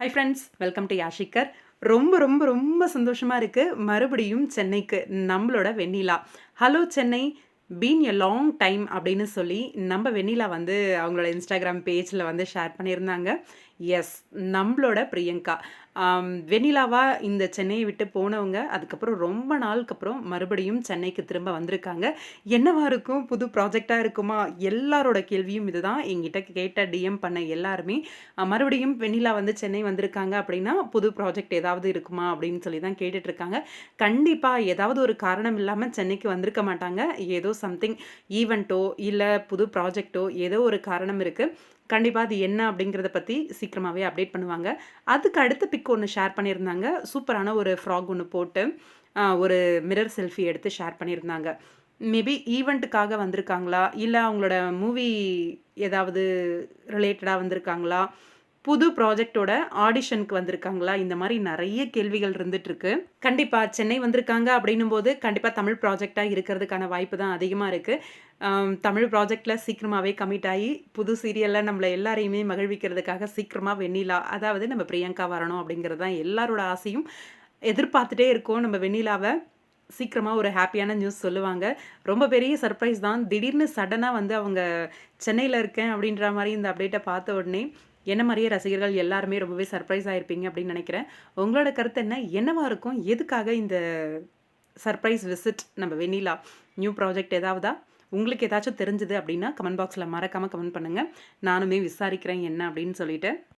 High friends welcome to யாஷிகர் ரொம்ப ரொம்ப ரொம்ப சந்தோஷமாக இருக்குது மறுபடியும் சென்னைக்கு நம்மளோட Vennila. Hello Chennai been a long time அப்படின்னு சொல்லி நம்ம வெண்ணிலா வந்து அவங்களோட இன்ஸ்டாகிராம் பேஜில் வந்து ஷேர் பண்ணியிருந்தாங்க. எஸ் நம்மளோட பிரியங்கா. ஆம், இந்த சென்னையை விட்டு போனவங்க அதுக்கப்புறம் ரொம்ப நாளுக்கு அப்புறம் மறுபடியும் சென்னைக்கு திரும்ப வந்திருக்காங்க. என்னவா இருக்கும்? புது ப்ராஜெக்டாக இருக்குமா? எல்லாரோட கேள்வியும் இதுதான். எங்கிட்ட கேட்ட டிஎம் பண்ண எல்லாருமே மறுபடியும் வெண்ணிலா வந்து சென்னை வந்திருக்காங்க அப்படின்னா புது ப்ராஜெக்ட் ஏதாவது இருக்குமா? அப்படின்னு சொல்லி தான் கேட்டுட்ருக்காங்க. கண்டிப்பாக ஏதாவது ஒரு காரணம் இல்லாமல் சென்னைக்கு வந்திருக்க மாட்டாங்க. ஏதோ சம்திங் ஈவெண்ட்டோ இல்லை புது ப்ராஜெக்ட்டோ ஏதோ ஒரு காரணம் இருக்குது கண்டிப்பாக அது என்ன அப்படிங்கிறத பற்றி சீக்கிரமாகவே அப்டேட் பண்ணுவாங்க. அதுக்கு அடுத்த பிக் ஒன்று ஷேர் பண்ணியிருந்தாங்க. சூப்பரான ஒரு ஃப்ராக் ஒன்று போட்டு ஒரு மிரர் செல்ஃபி எடுத்து ஷேர் பண்ணியிருந்தாங்க. மேபி ஈவெண்ட்டுக்காக வந்திருக்காங்களா? இல்லை அவங்களோட மூவி ஏதாவது ரிலேட்டடாக வந்திருக்காங்களா? புது ப்ராஜெக்டோட ஆடிஷனுக்கு வந்திருக்காங்களா? இந்த மாதிரி நிறைய கேள்விகள் இருந்துட்டு இருக்கு கண்டிப்பா சென்னை வந்திருக்காங்க அப்படின்னும் போது கண்டிப்பா தமிழ் ப்ராஜெக்டா இருக்கிறதுக்கான வாய்ப்பு தான் அதிகமா இருக்கு. தமிழ் ப்ராஜெக்டில் சீக்கிரமாகவே கமிட் ஆகி புது சீரியலில் நம்மளை எல்லாரையுமே மகிழ்விக்கிறதுக்காக சீக்கிரமாக வெண்ணிலா அதாவது நம்ம பிரியங்கா வரணும் அப்படிங்கிறது தான் எல்லாரோட ஆசையும். எதிர்பார்த்துட்டே இருக்கோம் நம்ம வெண்ணிலாவை. சீக்கிரமாக ஒரு ஹாப்பியான நியூஸ் சொல்லுவாங்க. ரொம்ப பெரிய சர்ப்ரைஸ் தான். திடீர்னு சடனாக வந்து அவங்க சென்னையில் இருக்கேன் அப்படின்ற மாதிரி இந்த அப்டேட்டை பார்த்த உடனே என்ன மாதிரியே ரசிகர்கள் எல்லாருமே ரொம்பவே சர்ப்ரைஸ் ஆகிருப்பீங்க அப்படின்னு நினைக்கிறேன். உங்களோட கருத்து என்ன? என்னவாக இருக்கும்? எதுக்காக இந்த சர்ப்ரைஸ் விசிட் நம்ம வெண்ணிலா நியூ ப்ராஜெக்ட் ஏதாவதா? உங்களுக்கு ஏதாச்சும் தெரிஞ்சுது அப்படின்னா கமெண்ட் பாக்ஸில் மறக்காமல் கமெண்ட் பண்ணுங்கள் நானுமே விசாரிக்கிறேன் என்ன அப்படின்னு சொல்லிட்டு.